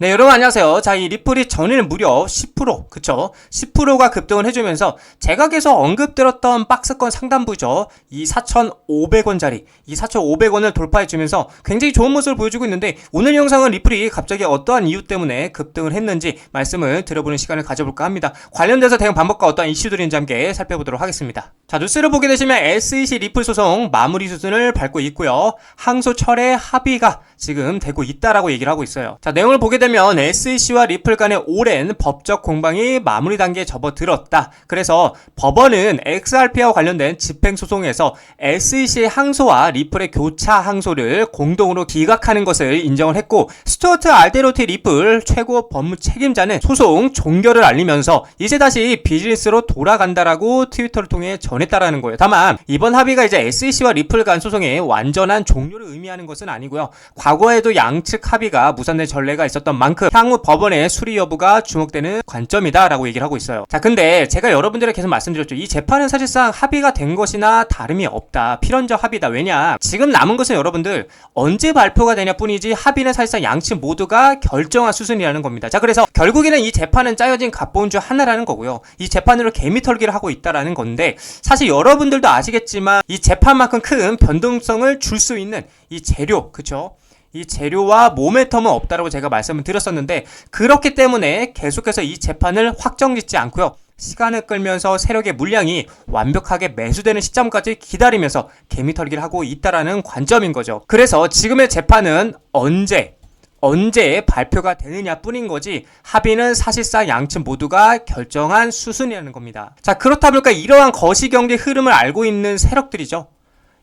네, 여러분 안녕하세요. 자, 이 리플이 전에는 무려 10%, 그쵸? 10%가 급등을 해주면서 제가 계속 언급드렸던 박스권 상단부죠. 이 4,500원짜리, 이 4,500원을 돌파해주면서 굉장히 좋은 모습을 보여주고 있는데 오늘 영상은 리플이 갑자기 어떠한 이유 때문에 급등을 했는지 말씀을 드려보는 시간을 가져볼까 합니다. 관련돼서 대응 방법과 어떠한 이슈들인지 함께 살펴보도록 하겠습니다. 자, 뉴스를 보게 되시면 SEC 리플 소송 마무리 수준을 밟고 있고요. 항소 철회 합의가 지금 되고 있다라고 얘기를 하고 있어요. 자, 내용을 보게 되면 SEC와 리플 간의 오랜 법적 공방이 마무리 단계에 접어들었다. 그래서 법원은 XRP와 관련된 집행 소송에서 SEC의 항소와 리플의 교차 항소를 공동으로 기각하는 것을 인정을 했고 스튜어트 알데로티 리플 최고 법무 책임자는 소송 종결을 알리면서 이제 다시 비즈니스로 돌아간다라고 트위터를 통해 전 했다라는 거예요. 다만 이번 합의가 이제 SEC와 리플 간 소송의 완전한 종료를 의미하는 것은 아니고요. 과거에도 양측 합의가 무산된 전례가 있었던 만큼 향후 법원의 수리 여부가 주목되는 관점이다라고 얘기를 하고 있어요. 자, 근데 제가 여러분들에게 계속 말씀드렸죠. 이 재판은 사실상 합의가 된 것이나 다름이 없다. 필연적 합의다. 왜냐? 지금 남은 것은 여러분들 언제 발표가 되냐 뿐이지 합의는 사실상 양측 모두가 결정한 수순이라는 겁니다. 자, 그래서 결국에는 이 재판은 짜여진 갑본 중 하나라는 거고요. 이 재판으로 개미 털기를 하고 있다라는 건데 사실 여러분들도 아시겠지만 이 재판만큼 큰 변동성을 줄 수 있는 이 재료, 그쵸? 이 재료와 모멘텀은 없다라고 제가 말씀을 드렸었는데 그렇기 때문에 계속해서 이 재판을 확정짓지 않고요. 시간을 끌면서 세력의 물량이 완벽하게 매수되는 시점까지 기다리면서 개미털기를 하고 있다라는 관점인 거죠. 그래서 지금의 재판은 언제 언제 발표가 되느냐 뿐인 거지 합의는 사실상 양측 모두가 결정한 수순이라는 겁니다. 자 그렇다 보니까 이러한 거시경제 흐름을 알고 있는 세력들이죠.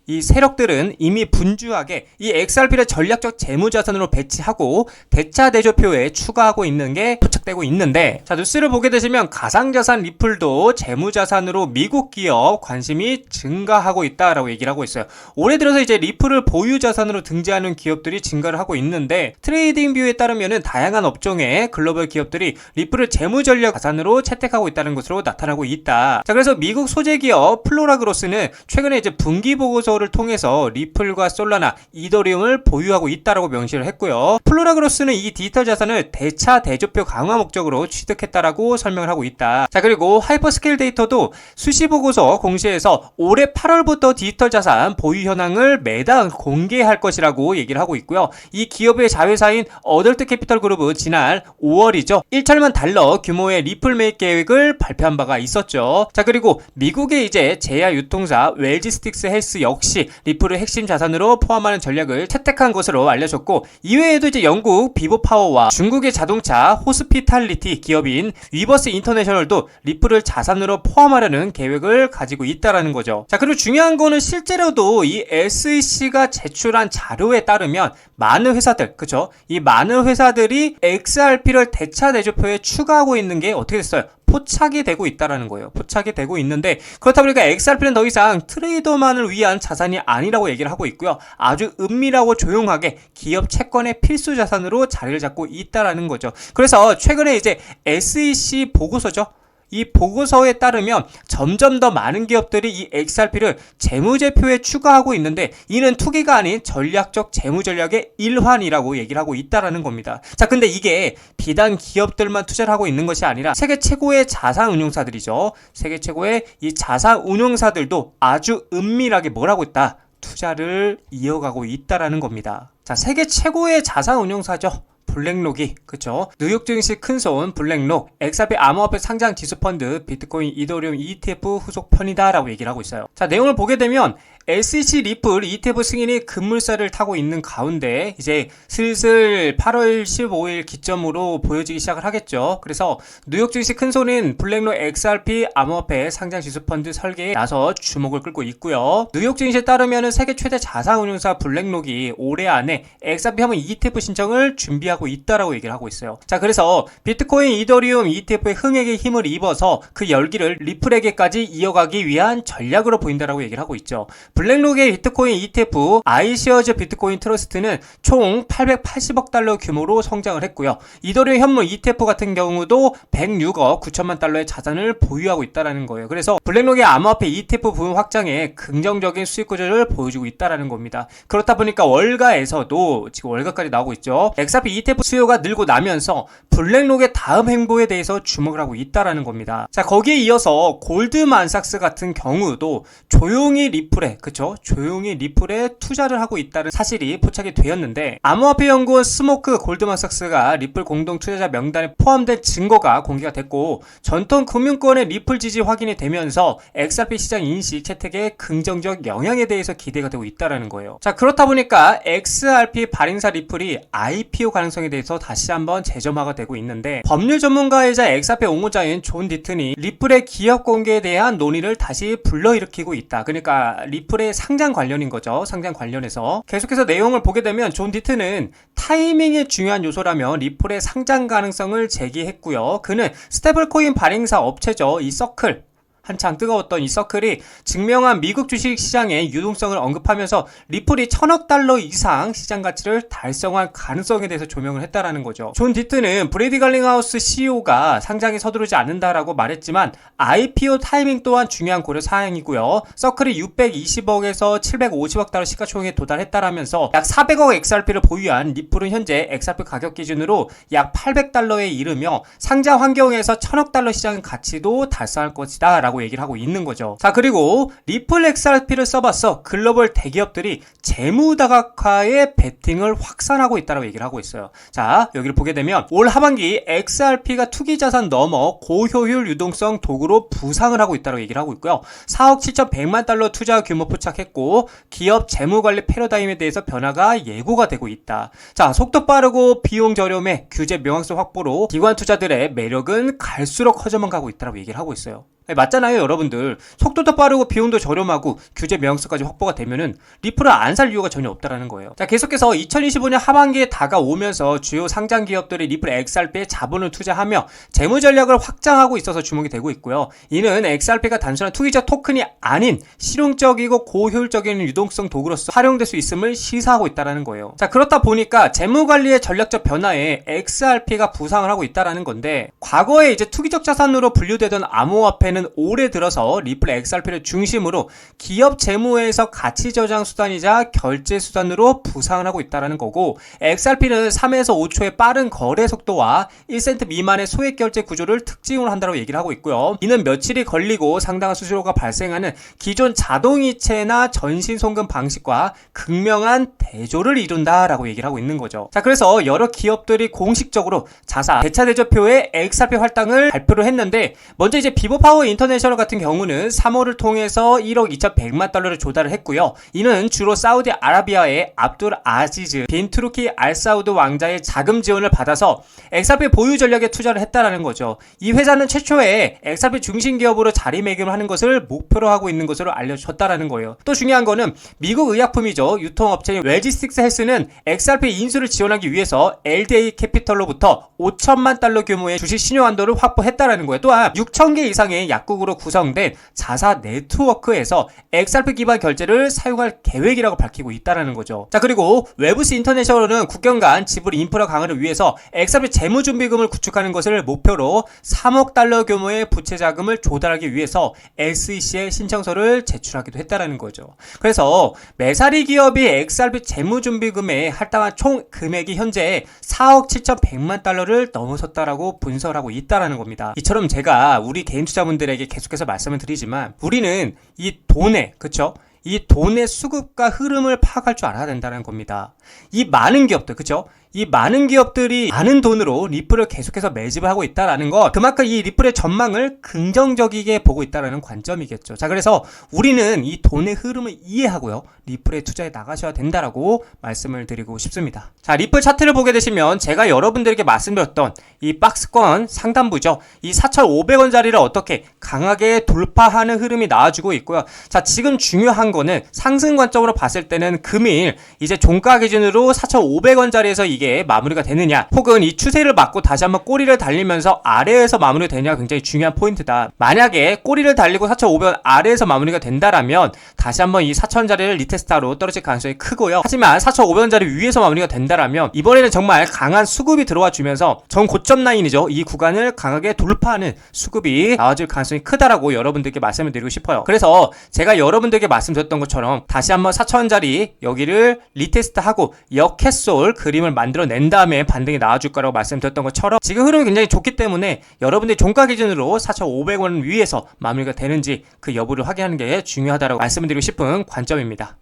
이 세력들은 이미 분주하게 이 XRP를 전략적 재무자산으로 배치하고 대차 대조표에 추가하고 있는 게 포착되고 있는데 자 뉴스를 보게 되시면 가상자산 리플도 재무자산으로 미국 기업 관심이 증가하고 있다라고 얘기를 하고 있어요. 올해 들어서 이제 리플을 보유자산으로 등재하는 기업들이 증가를 하고 있는데 트레이딩 뷰에 따르면은 다양한 업종의 글로벌 기업들이 리플을 재무전략 자산으로 채택하고 있다는 것으로 나타나고 있다. 자 그래서 미국 소재 기업 플로라 그로스는 최근에 이제 분기 보고서 를 통해서 리플과 솔라나, 이더리움을 보유하고 있다라고 명시를 했고요. 플로라그로스는 이 디지털 자산을 대차 대조표 강화 목적으로 취득했다라고 설명을 하고 있다. 자 그리고 하이퍼스케일 데이터도 수시 보고서 공시에서 올해 8월부터 디지털 자산 보유 현황을 매달 공개할 것이라고 얘기를 하고 있고요. 이 기업의 자회사인 어덜트 캐피털 그룹은 지난 5월이죠. 1천만 달러 규모의 리플 매입 계획을 발표한 바가 있었죠. 자 그리고 미국의 이제 제야 유통사 웰지스틱스 헬스 역시 역시 리플을 핵심 자산으로 포함하는 전략을 채택한 것으로 알려졌고 이외에도 이제 영국 비보파워와 중국의 자동차 호스피탈리티 기업인 위버스 인터내셔널도 리플을 자산으로 포함하려는 계획을 가지고 있다라는 거죠. 자 그리고 중요한 거는 실제로도 이 SEC가 제출한 자료에 따르면 많은 회사들 그쵸? 이 많은 회사들이 XRP를 대차 내조표에 추가하고 있는 게 어떻게 됐어요? 포착이 되고 있다라는 거예요. 포착이 되고 있는데 그렇다 보니까 XRP는 더 이상 트레이더만을 위한 자산이 아니라고 얘기를 하고 있고요. 아주 은밀하고 조용하게 기업 채권의 필수 자산으로 자리를 잡고 있다라는 거죠. 그래서 최근에 이제 SEC 보고서죠. 이 보고서에 따르면 점점 더 많은 기업들이 이 XRP를 재무제표에 추가하고 있는데 이는 투기가 아닌 전략적 재무 전략의 일환이라고 얘기를 하고 있다라는 겁니다. 자, 근데 이게 비단 기업들만 투자를 하고 있는 것이 아니라 세계 최고의 자산 운용사들이죠. 세계 최고의 이 자산 운용사들도 아주 은밀하게 뭘 하고 있다? 투자를 이어가고 있다라는 겁니다. 자, 세계 최고의 자산 운용사죠. 블랙록이 그쵸 뉴욕 증시 큰손 블랙록 엑사피 암호화폐 상장 지수 펀드 비트코인 이더리움 ETF 후속 편이다 라고 얘기를 하고 있어요. 자 내용을 보게 되면 SEC 리플 ETF 승인이 급물살을 타고 있는 가운데 이제 슬슬 8월 15일 기점으로 보여지기 시작을 하겠죠. 그래서 뉴욕 증시 큰손인 블랙록 XRP 암호화폐 상장 지수 펀드 설계에 나서 주목을 끌고 있고요. 뉴욕 증시에 따르면 세계 최대 자산 운용사 블랙록이 올해 안에 XRP 한번 ETF 신청을 준비하고 있다라고 얘기를 하고 있어요. 자, 그래서 비트코인 이더리움 ETF의 흥액에 힘을 입어서 그 열기를 리플에게까지 이어가기 위한 전략으로 보인다라고 얘기를 하고 있죠. 블랙록의 비트코인 ETF 아이시어즈 비트코인 트러스트는 총 880억 달러 규모로 성장을 했고요. 이더리움 현물 ETF 같은 경우도 106억 9천만 달러의 자산을 보유하고 있다라는 거예요. 그래서 블랙록의 암호화폐 ETF 부분 확장에 긍정적인 수익 구조를 보여주고 있다라는 겁니다. 그렇다 보니까 월가에서도 지금 월가까지 나오고 있죠. XRP ETF 수요가 늘고 나면서 블랙록의 다음 행보에 대해서 주목을 하고 있다라는 겁니다. 자, 거기에 이어서 골드만삭스 같은 경우도 조용히 리플에, 그쵸? 조용히 리플에 투자를 하고 있다는 사실이 포착이 되었는데, 암호화폐 연구원 스모크 골드만삭스가 리플 공동 투자자 명단에 포함된 증거가 공개가 됐고, 전통 금융권의 리플 지지 확인이 되면서 XRP 시장 인식 채택에 긍정적 영향에 대해서 기대가 되고 있다라는 거예요. 자, 그렇다 보니까 XRP 발행사 리플이 IPO 가능성에 대해서 다시 한번 재점화가 되고 있는데, 법률 전문가이자 XRP 옹호자인 존 디튼이 리플의 기업 공개에 대한 논의를 다시 불러일으키고 있다. 그러니까 리플 의 상장 관련인 거죠. 상장 관련해서. 계속해서 내용을 보게 되면 존 디튼은 타이밍이 중요한 요소라며 리플의 상장 가능성을 제기했고요. 그는 스테블코인 발행사 업체죠. 이 서클. 한창 뜨거웠던 이 서클이 증명한 미국 주식 시장의 유동성을 언급하면서 리플이 천억 달러 이상 시장 가치를 달성할 가능성에 대해서 조명을 했다라는 거죠. 존 디트는 브레이디 갈링하우스 CEO가 상장에 서두르지 않는다라고 말했지만 IPO 타이밍 또한 중요한 고려 사항이고요. 서클이 620억에서 750억 달러 시가총액에 도달했다라면서 약 400억 XRP를 보유한 리플은 현재 XRP 가격 기준으로 약 800달러에 이르며 상장 환경에서 천억 달러 시장 가치도 달성할 것이다라고 라고 얘기를 하고 있는 거죠. 자, 그리고 리플 XRP를 써봤어. 글로벌 대기업들이 재무 다각화에 베팅을 확산하고 있다고 얘기를 하고 있어요. 자, 여기를 보게 되면 올 하반기 XRP가 투기 자산 넘어 고효율 유동성 도구로 부상을 하고 있다고 얘기를 하고 있고요. 4억 7,100만 달러 투자 규모 포착했고 기업 재무관리 패러다임에 대해서 변화가 예고가 되고 있다. 자, 속도 빠르고 비용 저렴해 규제 명확성 확보로 기관 투자들의 매력은 갈수록 커져만 가고 있다고 얘기를 하고 있어요. 네, 맞잖아요, 여러분들. 속도도 빠르고 비용도 저렴하고 규제 명확성까지 확보가 되면은 리플을 안 살 이유가 전혀 없다라는 거예요. 자, 계속해서 2025년 하반기에 다가오면서 주요 상장 기업들이 리플 XRP에 자본을 투자하며 재무 전략을 확장하고 있어서 주목이 되고 있고요. 이는 XRP가 단순한 투기적 토큰이 아닌 실용적이고 고효율적인 유동성 도구로서 활용될 수 있음을 시사하고 있다라는 거예요. 자, 그렇다 보니까 재무 관리의 전략적 변화에 XRP가 부상을 하고 있다라는 건데 과거에 이제 투기적 자산으로 분류되던 암호화폐 경우에는 올해 들어서 리플 XRP를 중심으로 기업 재무에서 가치 저장 수단이자 결제 수단으로 부상을 하고 있다는 거고 XRP는 3에서 5초의 빠른 거래 속도와 1센트 미만의 소액 결제 구조를 특징으로 한다고 얘기를 하고 있고요. 이는 며칠이 걸리고 상당한 수수료가 발생하는 기존 자동이체나 전신 송금 방식과 극명한 대조를 이룬다라고 얘기를 하고 있는 거죠. 자, 그래서 여러 기업들이 공식적으로 자사 대차 대조표의 XRP 할당을 발표를 했는데 먼저 이제 비보파워 인터내셔널 같은 경우는 3호를 통해서 1억 2,100만 달러를 조달을 했고요. 이는 주로 사우디아라비아의 압둘 아지즈 빈 투르키 알사우드 왕자의 자금 지원을 받아서 엑사피 보유 전략에 투자를 했다라는 거죠. 이 회사는 최초에 엑사피 중심 기업으로 자리매김을 하는 것을 목표로 하고 있는 것으로 알려졌다라는 거예요. 또 중요한 거는 미국 의약품이죠. 유통업체인 웰지스틱스 헬스는 XRP 인수를 지원하기 위해서 LDA 캐피털로부터 5천만 달러 규모의 주식 신용 한도를 확보했다라는 거예요. 또한 6천 개 이상의 약국으로 구성된 자사 네트워크에서 XRP 기반 결제를 사용할 계획이라고 밝히고 있다는 거죠. 자 그리고 웨브스 인터내셔널은 국경 간 지불 인프라 강화를 위해서 XRP 재무 준비금을 구축하는 것을 목표로 3억 달러 규모의 부채 자금을 조달하기 위해서 SEC에 신청서를 제출하기도 했다는 거죠. 그래서 메사리 기업이 XRP 재무 준비금에 할당한 총 금액이 현재 4억 7,100만 달러를 넘어섰다라고 분석하고 있다는 겁니다. 이처럼 제가 우리 개인 투자분들 여러분들에게 계속해서 말씀을 드리지만 우리는 이 돈에 그쵸? 이 돈의 수급과 흐름을 파악할 줄 알아야 된다는 겁니다. 이 많은 기업들, 그쵸? 이 많은 기업들이 많은 돈으로 리플을 계속해서 매집을 하고 있다라는 것 그만큼 이 리플의 전망을 긍정적이게 보고 있다라는 관점이겠죠. 자 그래서 우리는 이 돈의 흐름을 이해하고요. 리플에 투자해 나가셔야 된다라고 말씀을 드리고 싶습니다. 자 리플 차트를 보게 되시면 제가 여러분들에게 말씀드렸던 이 박스권 상단부죠. 이 4,500원짜리를 어떻게 강하게 돌파하는 흐름이 나와주고 있고요. 자 지금 중요한 거는 상승 관점으로 봤을 때는 금일 이제 종가 기준으로 4,500원짜리에서 이게 마무리가 되느냐 혹은 이 추세를 막고 다시 한번 꼬리를 달리면서 아래에서 마무리가 되느냐가 굉장히 중요한 포인트다. 만약에 꼬리를 달리고 4,500원 아래에서 마무리가 된다라면 다시 한번 이 4,000원짜리를 리테스트하러 떨어질 가능성이 크고요. 하지만 4,500원짜리 위에서 마무리가 된다라면 이번에는 정말 강한 수급이 들어와 주면서 전 고점 라인이죠. 이 구간을 강하게 돌파하는 수급이 나와줄 가능성이 크다라고 여러분들께 말씀을 드리고 싶어요. 그래서 제가 여러분들께 말씀드렸 던 것처럼 다시 한번 4,000원짜리 여기를 리테스트하고 역캐솔 그림을 만들어낸 다음에 반등이 나와줄 거라고 말씀드렸던 것처럼 지금 흐름이 굉장히 좋기 때문에 여러분들이 종가 기준으로 4,500원 위에서 마무리가 되는지 그 여부를 확인하는 게 중요하다고 말씀드리고 싶은 관점입니다.